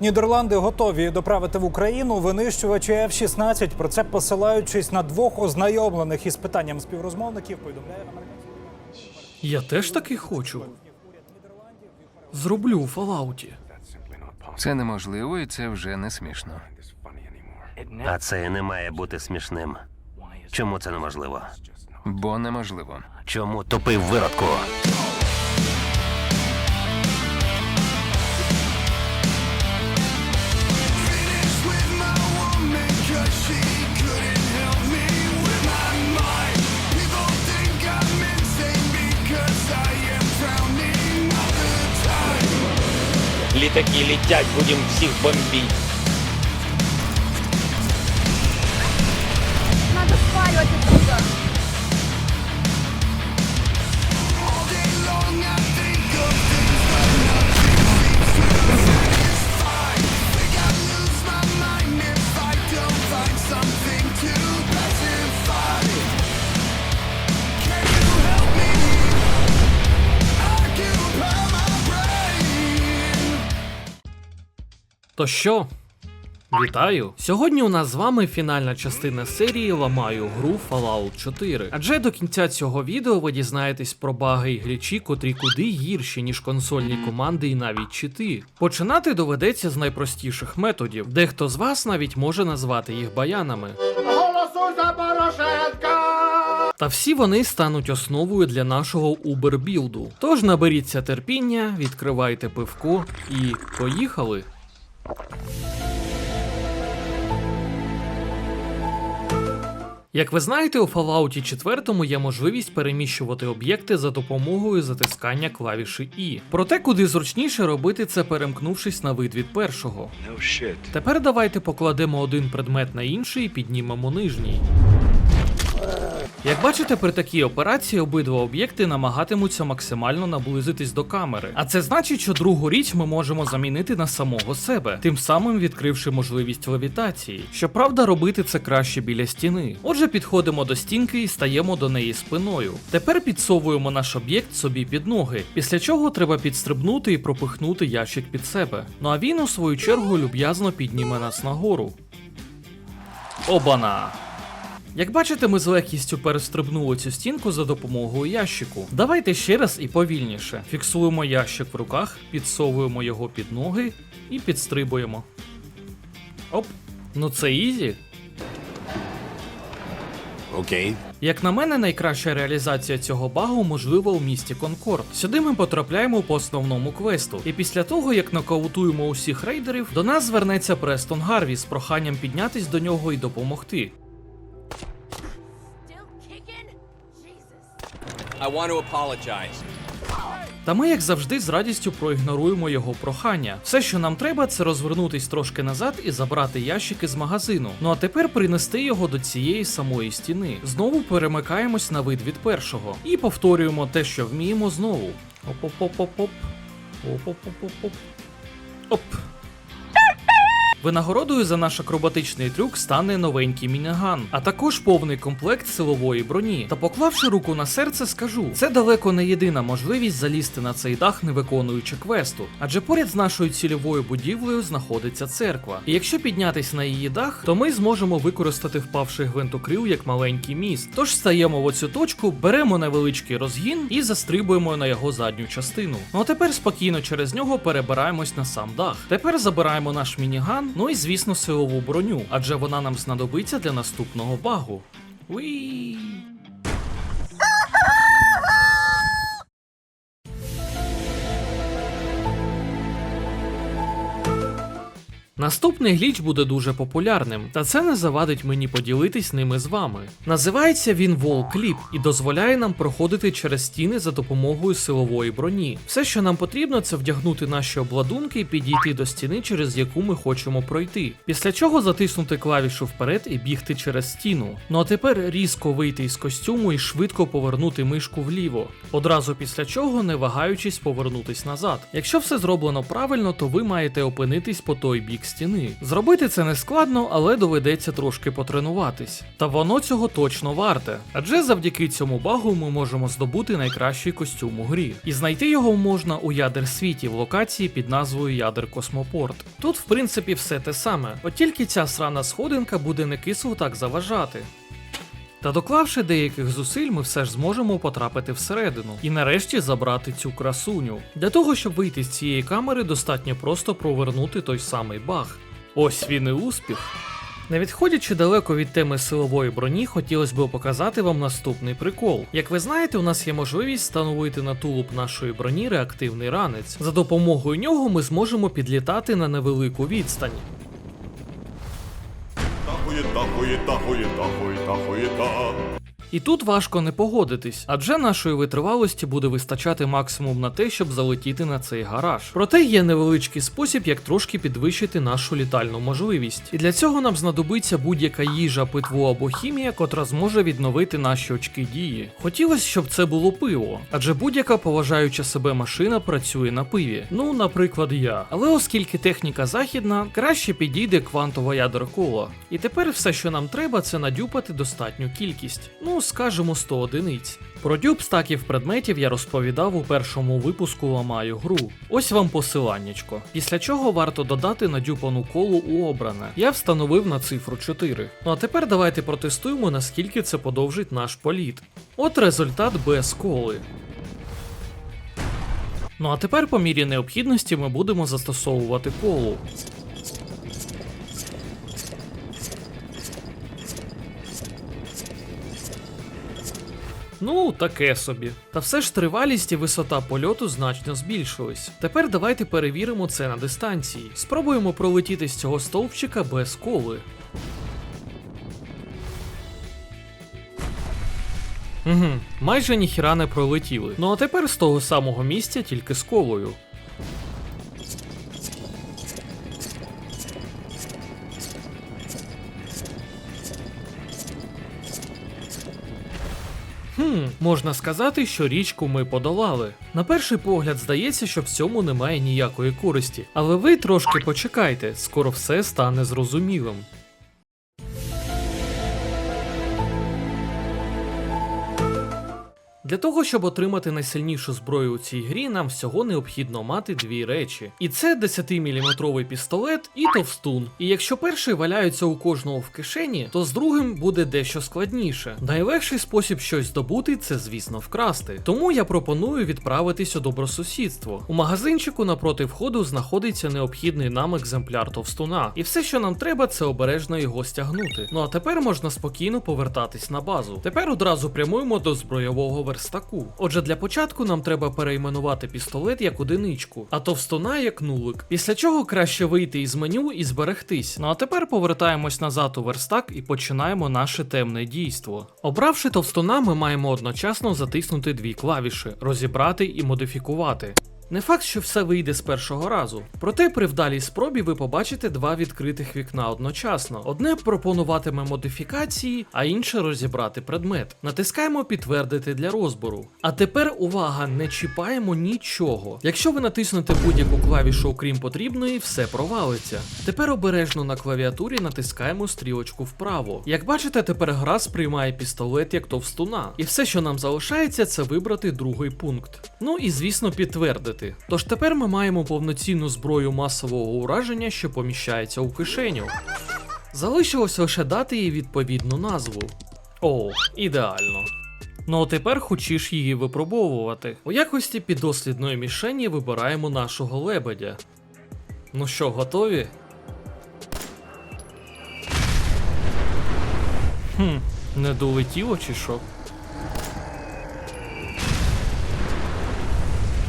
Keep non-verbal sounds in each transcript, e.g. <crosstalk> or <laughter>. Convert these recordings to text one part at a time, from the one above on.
Нідерланди готові доправити в Україну винищувачі F-16. Про це посилаючись на двох ознайомлених із питанням співрозмовників. Повідомляє. Я теж таки хочу. Зроблю у Фалауті. Це неможливо і це вже не смішно. А це і не має бути смішним. Чому це неможливо? Бо неможливо. Чому тупий виродку? Літаки летять, будем всіх бомбить. То що? Вітаю! Сьогодні у нас з вами фінальна частина серії Ламаю гру Fallout 4. Адже до кінця цього відео ви дізнаєтесь про баги і глічі, котрі куди гірші, ніж консольні команди і навіть чити. Починати доведеться з найпростіших методів. Дехто з вас навіть може назвати їх баянами. Та всі вони стануть основою для нашого Uber-білду. Тож наберіться терпіння, відкривайте пивко і поїхали. Як ви знаєте, у Fallout 4 є можливість переміщувати об'єкти за допомогою затискання клавіші І. Проте куди зручніше робити це, перемкнувшись на вид від першого. Тепер давайте покладемо один предмет на інший і піднімемо нижній. Як бачите, при такій операції обидва об'єкти намагатимуться максимально наблизитись до камери. А це значить, що другу річ ми можемо замінити на самого себе, тим самим відкривши можливість левітації. Щоправда, робити це краще біля стіни. Отже, підходимо до стінки і стаємо до неї спиною. Тепер підсовуємо наш об'єкт собі під ноги, після чого треба підстрибнути і пропихнути ящик під себе. Ну а він, у свою чергу, люб'язно підніме нас нагору. Обана! Як бачите, ми з легкістю перестрибнули цю стінку за допомогою ящику. Давайте ще раз і повільніше. Фіксуємо ящик в руках, підсовуємо його під ноги і підстрибуємо. Оп. Ну це ізі. Окей. Як на мене, найкраща реалізація цього багу можлива у місті Конкорд. Сюди ми потрапляємо по основному квесту. І після того, як нокаутуємо усіх рейдерів, до нас звернеться Престон Гарві з проханням піднятись до нього і допомогти. I want to apologize. Та ми, як завжди, з радістю проігноруємо його прохання. Все, що нам треба, це розвернутись трошки назад і забрати ящики з магазину. Ну а тепер принести його до цієї самої стіни. Знову перемикаємось на вид від першого і повторюємо те, що вміємо знову. Оп-оп-оп-оп-оп. Оп-оп-оп-оп-оп. Оп. Винагородою за наш акробатичний трюк стане новенький мініган, а також повний комплект силової броні. Та поклавши руку на серце, скажу: це далеко не єдина можливість залізти на цей дах, не виконуючи квесту. Адже поряд з нашою цільовою будівлею знаходиться церква. І якщо піднятись на її дах, то ми зможемо використати впавший гвинтокрил як маленький міст. Тож стаємо в оцю точку, беремо невеличкий розгін і застрибуємо на його задню частину. Ну а тепер спокійно через нього перебираємось на сам дах. Тепер забираємо наш мініган, ну і звісно силову броню, адже вона нам знадобиться для наступного багу. Уі. Наступний гліч буде дуже популярним, та це не завадить мені поділитись ними з вами. Називається він Wall Clip і дозволяє нам проходити через стіни за допомогою силової броні. Все, що нам потрібно, це вдягнути наші обладунки і підійти до стіни, через яку ми хочемо пройти. Після чого затиснути клавішу вперед і бігти через стіну. Ну а тепер різко вийти із костюму і швидко повернути мишку вліво. Одразу після чого, не вагаючись, повернутись назад. Якщо все зроблено правильно, то ви маєте опинитись по той бік стіни. Зробити це не складно, але доведеться трошки потренуватись. Та воно цього точно варте. Адже завдяки цьому багу ми можемо здобути найкращий костюм у грі. І знайти його можна у ядер світі в локації під назвою Ядер Космопорт. Тут, в принципі, все те саме, от тільки ця срана сходинка буде не кисло так заважати. Та доклавши деяких зусиль, ми все ж зможемо потрапити всередину і нарешті забрати цю красуню. Для того, щоб вийти з цієї камери, достатньо просто провернути той самий баг. Ось він і успіх. Не відходячи далеко від теми силової броні, хотілося б показати вам наступний прикол. Як ви знаєте, у нас є можливість встановити на тулуб нашої броні реактивний ранець. За допомогою нього ми зможемо підлітати на невелику відстань. Хуєта, хуєта, хуєта, хуєта, хуєта. І тут важко не погодитись, адже нашої витривалості буде вистачати максимум на те, щоб залетіти на цей гараж. Проте є невеличкий спосіб, як трошки підвищити нашу літальну можливість. І для цього нам знадобиться будь-яка їжа, питво або хімія, котра зможе відновити наші очки дії. Хотілося, щоб це було пиво, адже будь-яка поважаюча себе машина працює на пиві. Ну, наприклад, я. Але оскільки техніка західна, краще підійде квантова ядер кола. І тепер все, що нам треба, це надюпати достатню кількість. Ну, скажімо, 100 одиниць. Про дюб стаків предметів я розповідав у першому випуску ламаю гру. Ось вам посиланнячко. Після чого варто додати надюпану колу у обране. Я встановив на цифру 4. Ну а тепер давайте протестуємо, наскільки це подовжить наш політ. От результат без коли. Ну а тепер, по мірі необхідності, ми будемо застосовувати колу. Ну, таке собі. Та все ж тривалість і висота польоту значно збільшились. Тепер давайте перевіримо це на дистанції. Спробуємо пролетіти з цього стовпчика без коли. Угу, майже ніхіра не пролетіли. Ну а тепер з того самого місця тільки з колою. Хм, можна сказати, що річку ми подолали. На перший погляд здається, що в цьому немає ніякої користі, але ви трошки почекайте, скоро все стане зрозумілим. Для того, щоб отримати найсильнішу зброю у цій грі, нам всього необхідно мати дві речі. І це 10-мм пістолет і товстун. І якщо перший валяється у кожного в кишені, то з другим буде дещо складніше. Найлегший спосіб щось здобути це, звісно, вкрасти. Тому я пропоную відправитись у добросусідство. У магазинчику напроти входу знаходиться необхідний нам екземпляр товстуна. І все, що нам треба, це обережно його стягнути. Ну а тепер можна спокійно повертатись на базу. Тепер одразу прямуємо до збройового верстаку. Отже, для початку нам треба перейменувати пістолет як одиничку, а товстуна як нулик. Після чого краще вийти із меню і зберегтись. Ну а тепер повертаємось назад у верстак і починаємо наше темне дійство. Обравши товстуна, ми маємо одночасно затиснути дві клавіші розібрати і модифікувати. Не факт, що все вийде з першого разу. Проте при вдалій спробі ви побачите два відкритих вікна одночасно. Одне пропонуватиме модифікації, а інше розібрати предмет. Натискаємо підтвердити для розбору. А тепер увага, не чіпаємо нічого. Якщо ви натиснете будь-яку клавішу, окрім потрібної, все провалиться. Тепер обережно на клавіатурі натискаємо стрілочку вправо. Як бачите, тепер гра сприймає пістолет як товстуна. І все, що нам залишається, це вибрати другий пункт. Ну і звісно, підтвердити. Тож тепер ми маємо повноцінну зброю масового ураження, що поміщається у кишеню. Залишилось лише дати їй відповідну назву. О, ідеально. Ну а тепер хочеш її випробовувати. У якості піддослідної мішені вибираємо нашого лебедя. Ну що, готові? Хм, не долетіло чи що?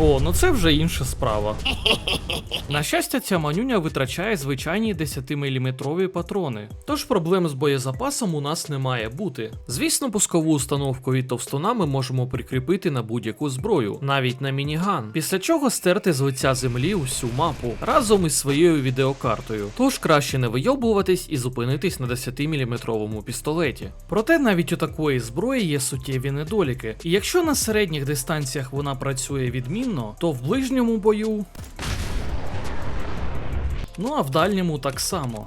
О, ну це вже інша справа. <laughs> На щастя, ця манюня витрачає звичайні 10-мм патрони, тож проблем з боєзапасом у нас не має бути. Звісно, пускову установку від товстуна ми можемо прикріпити на будь-яку зброю, навіть на мініган, після чого стерти з лиця землі усю мапу разом із своєю відеокартою. Тож краще не вийобуватись і зупинитись на 10-мм пістолеті. Проте навіть у такої зброї є суттєві недоліки, і якщо на середніх дистанціях вона працює відмінно, то в ближньому бою Ну а в дальньому так само.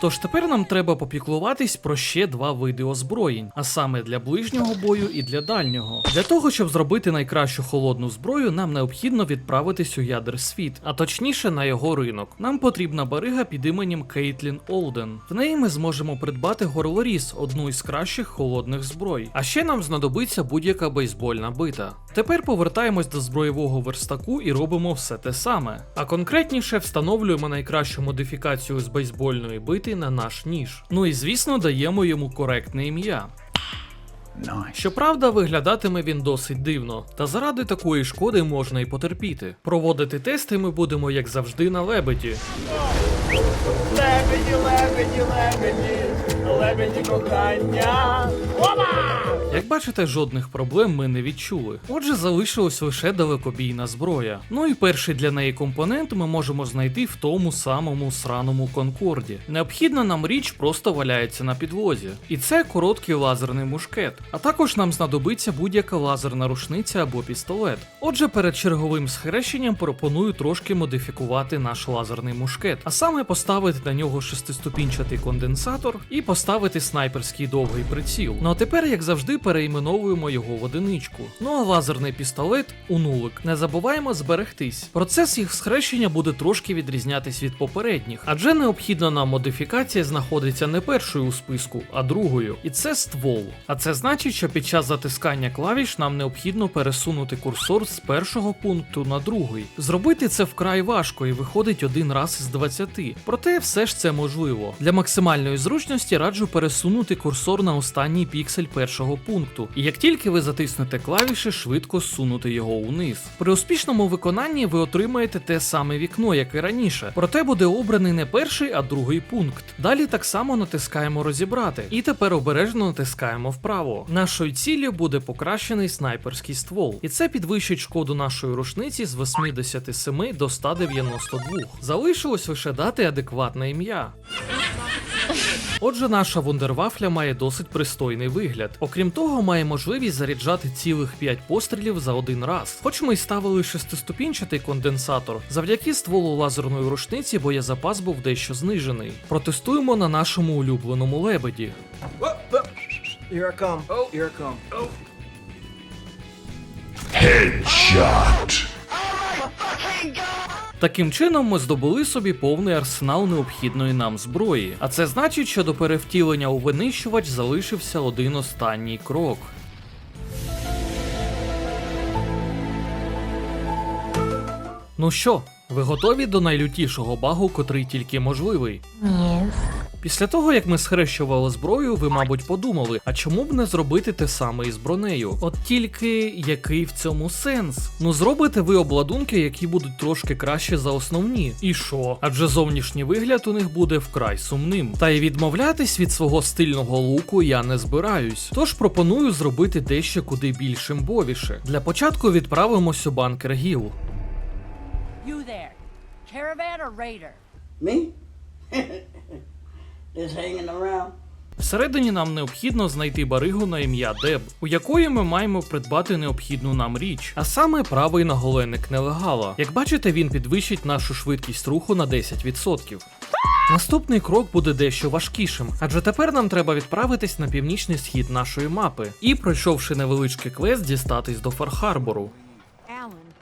Тож тепер нам треба попіклуватись про ще два види озброєнь, а саме для ближнього бою і для дальнього. Для того, щоб зробити найкращу холодну зброю, нам необхідно відправитись у ядер світ, а точніше на його ринок. Нам потрібна барига під іменем Кейтлін Олден. В неї ми зможемо придбати горлоріз, одну із кращих холодних зброй. А ще нам знадобиться будь-яка бейсбольна бита. Тепер повертаємось до зброєвого верстаку і робимо все те саме. А конкретніше встановлюємо найкращу модифікацію з бейсбольної бити на наш ніж. Ну і звісно, даємо йому коректне ім'я. Щоправда, виглядатиме він досить дивно, та заради такої шкоди можна й потерпіти. Проводити тести ми будемо, як завжди, на лебеді. Лебеді, лебеді, лебеді, лебеді кохання. Як бачите, жодних проблем ми не відчули. Отже, залишилась лише далекобійна зброя. Ну і перший для неї компонент ми можемо знайти в тому самому сраному Конкорді. Необхідна нам річ просто валяється на підлозі. І це короткий лазерний мушкет. А також нам знадобиться будь-яка лазерна рушниця або пістолет. Отже, перед черговим схрещенням пропоную трошки модифікувати наш лазерний мушкет, а саме поставити на нього шестиступінчатий конденсатор і поставити снайперський довгий приціл. Ну а тепер, як завжди, перейменовуємо його в одиничку. Ну а лазерний пістолет у нулик. Не забуваємо зберегтись. Процес їх схрещення буде трошки відрізнятись від попередніх, адже необхідна нам модифікація знаходиться не першою у списку, а другою. І це ствол. А це значить, що під час затискання клавіш нам необхідно пересунути курсор з першого пункту на другий. Зробити це вкрай важко і виходить один раз із 20. Проте все ж це можливо. Для максимальної зручності раджу пересунути курсор на останній піксель першого пункту. І як тільки ви затиснете клавіші, швидко сунути його униз. При успішному виконанні ви отримаєте те саме вікно, як і раніше. Проте буде обраний не перший, а другий пункт. Далі так само натискаємо розібрати. І тепер обережно натискаємо вправо. Нашою ціллю буде покращений снайперський ствол. І це підвищить шкоду нашої рушниці з 87 до 192. Залишилось лише дати адекватне ім'я. Отже, наша вундервафля має досить пристойний вигляд. Окрім того, має можливість заряджати цілих 5 пострілів за один раз. Хоч ми й ставили шестиступінчатий конденсатор, завдяки стволу лазерної рушниці боєзапас був дещо знижений. Протестуємо на нашому улюбленому лебеді. Таким чином ми здобули собі повний арсенал необхідної нам зброї. А це значить, що до перевтілення у винищувач залишився один останній крок. Ну що, ви готові до найлютішого багу, котрий тільки можливий? Після того, як ми схрещували зброю, ви, мабуть, подумали, а чому б не зробити те саме із бронею? От тільки який в цьому сенс? Ну зробите ви обладунки, які будуть трошки краще за основні. І що? Адже зовнішній вигляд у них буде вкрай сумним. Та й відмовлятись від свого стильного луку я не збираюсь. Тож пропоную зробити дещо куди більш імбовіше. Для початку відправимось у банкер Гіл. You there. Caravan or raider? Me? <laughs> Just hanging around. Всередині нам необхідно знайти баригу на ім'я Деб, у якої ми маємо придбати необхідну нам річ, а саме правий наголенник нелегала. Як бачите, він підвищить нашу швидкість руху на 10%. Наступний крок буде дещо важкішим, адже тепер нам треба відправитись на північний схід нашої мапи і, пройшовши невеличкий квест, дістатись до Фархарбору.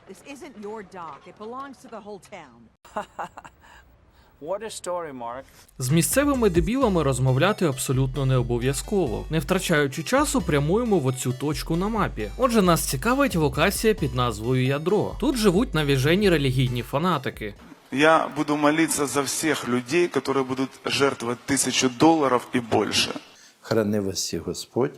This isn't your dock. It belongs to the whole town. <laughs> What a story, Mark. З місцевими дебілами розмовляти абсолютно не обов'язково. Не втрачаючи часу, прямуємо в оцю точку на мапі. Отже, нас цікавить локація під назвою Ядро. Тут живуть навіжені релігійні фанатики. Я буду молиться за всех людей, которые будут жертвовать тысячу долларов и больше. Храни вас всіх Господь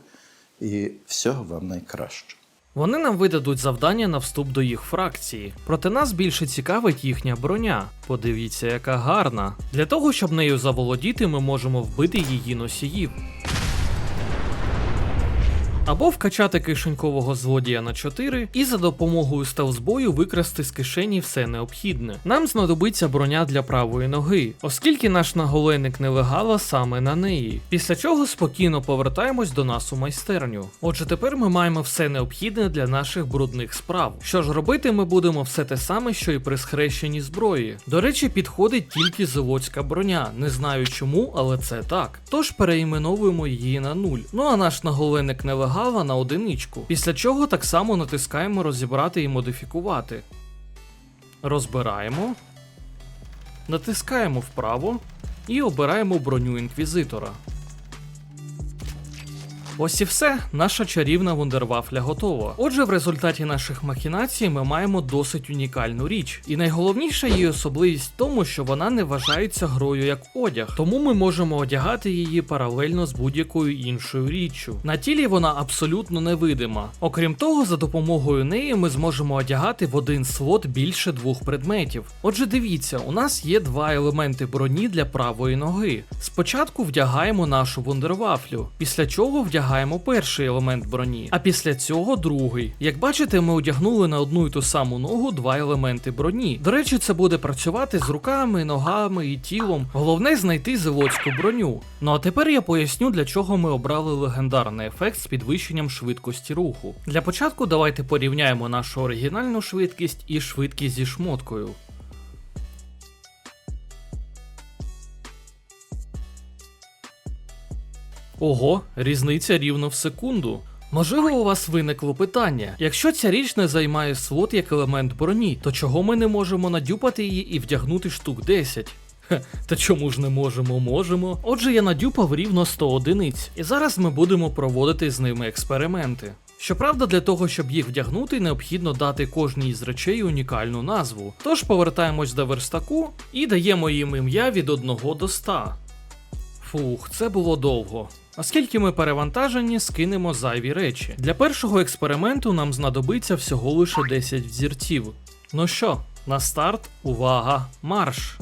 і всього вам найкраще. Вони нам видадуть завдання на вступ до їх фракції. Проте нас більше цікавить їхня броня. Подивіться, яка гарна. Для того, щоб нею заволодіти, ми можемо вбити її носіїв. Або вкачати кишенькового злодія на 4 і за допомогою стелсбою викрасти з кишені все необхідне. Нам знадобиться броня для правої ноги, оскільки наш наголенник нелегала саме на неї. Після чого спокійно повертаємось до нас у майстерню. Отже, тепер ми маємо все необхідне для наших брудних справ. Що ж робити, ми будемо все те саме, що і при схрещенні зброї. До речі, підходить тільки заводська броня. Не знаю чому, але це так. Тож переіменовуємо її на нуль. Ну а наш наголенник нелегала на одиничку. Після чого так само натискаємо розібрати і модифікувати. Розбираємо. Натискаємо вправо і обираємо броню інквізитора. Ось і все, наша чарівна вундервафля готова. Отже, в результаті наших махінацій ми маємо досить унікальну річ. І найголовніша її особливість в тому, що вона не вважається грою як одяг, тому ми можемо одягати її паралельно з будь-якою іншою річчю. На тілі вона абсолютно невидима. Окрім того, за допомогою неї ми зможемо одягати в один слот більше двох предметів. Отже, дивіться, у нас є два елементи броні для правої ноги. Спочатку вдягаємо нашу вундервафлю, після чого вдягаємо перший елемент броні, а після цього другий. Як бачите, ми одягнули на одну і ту саму ногу два елементи броні. До речі, це буде працювати з руками, ногами і тілом. Головне знайти заводську броню. Ну а тепер я поясню, для чого ми обрали легендарний ефект з підвищенням швидкості руху. Для початку давайте порівняємо нашу оригінальну швидкість і швидкість зі шмоткою. Ого, різниця рівно в секунду. Можливо, у вас виникло питання: якщо ця річ не займає слот як елемент броні, то чого ми не можемо надюпати її і вдягнути штук 10? Хе, та чому ж не можемо, можемо. Отже, я надюпав рівно 100 одиниць, і зараз ми будемо проводити з ними експерименти. Щоправда, для того, щоб їх вдягнути, необхідно дати кожній із речей унікальну назву. Тож повертаємось до верстаку і даємо їм ім'я від 1 до 100. Фух, це було довго. Оскільки ми перевантажені, скинемо зайві речі. Для першого експерименту нам знадобиться всього лише 10 взірців. Ну що, на старт, увага, марш!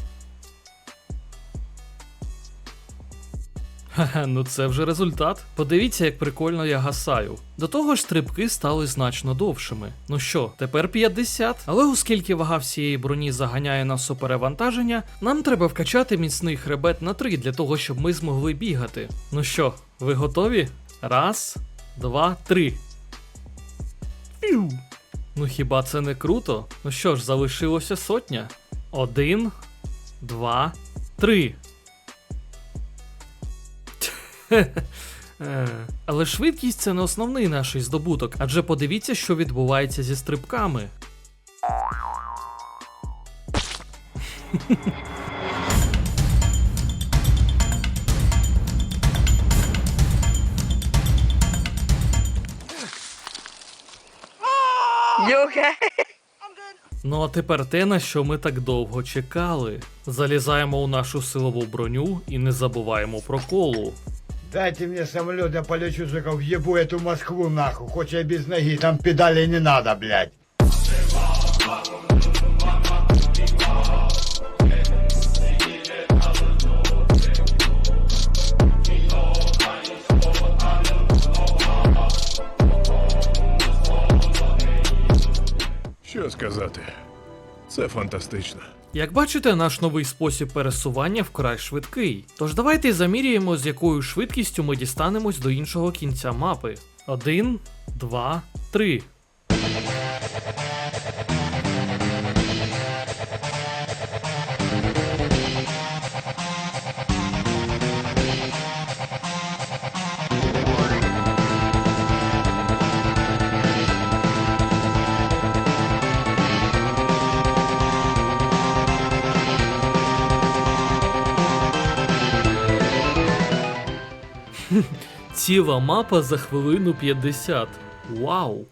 Ну це вже результат. Подивіться, як прикольно я гасаю. До того ж, стрибки стали значно довшими. Ну що, тепер 50. Але оскільки вага всієї броні заганяє нас у перевантаження, нам треба вкачати міцний хребет на 3 для того, щоб ми змогли бігати. Ну що, ви готові? Раз, два, три. Фью. Ну хіба це не круто? Ну що ж, залишилося сотня. Один, два, три. <laughs> Е, Але швидкість це не основний наш здобуток, адже подивіться, що відбувається зі стрибками. Ну а тепер те, на що ми так довго чекали. Залізаємо у нашу силову броню і не забуваємо про колу. Дайте мне самолет, я полечу, сука, въебу эту Москву нахуй, хоть я без ноги, там педали не надо, блядь. Що сказати? Це фантастично. Як бачите, наш новий спосіб пересування вкрай швидкий. Тож давайте заміряємо, з якою швидкістю ми дістанемось до іншого кінця мапи. Один, два, три. Ціла мапа за хвилину 50. Вау!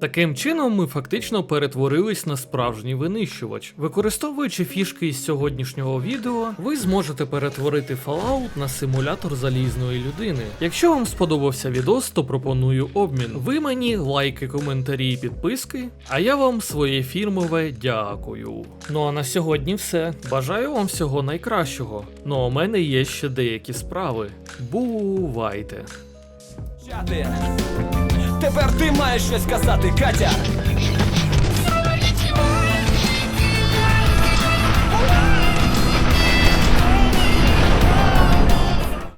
Таким чином, ми фактично перетворились на справжній винищувач. Використовуючи фішки із сьогоднішнього відео, ви зможете перетворити Fallout на симулятор залізної людини. Якщо вам сподобався відос, то пропоную обмін. Ви мені лайки, коментарі і підписки, а я вам своє фірмове дякую. Ну а на сьогодні все. Бажаю вам всього найкращого. Ну а у мене є ще деякі справи. Бувайте! Тепер ти маєш щось сказати, Катя.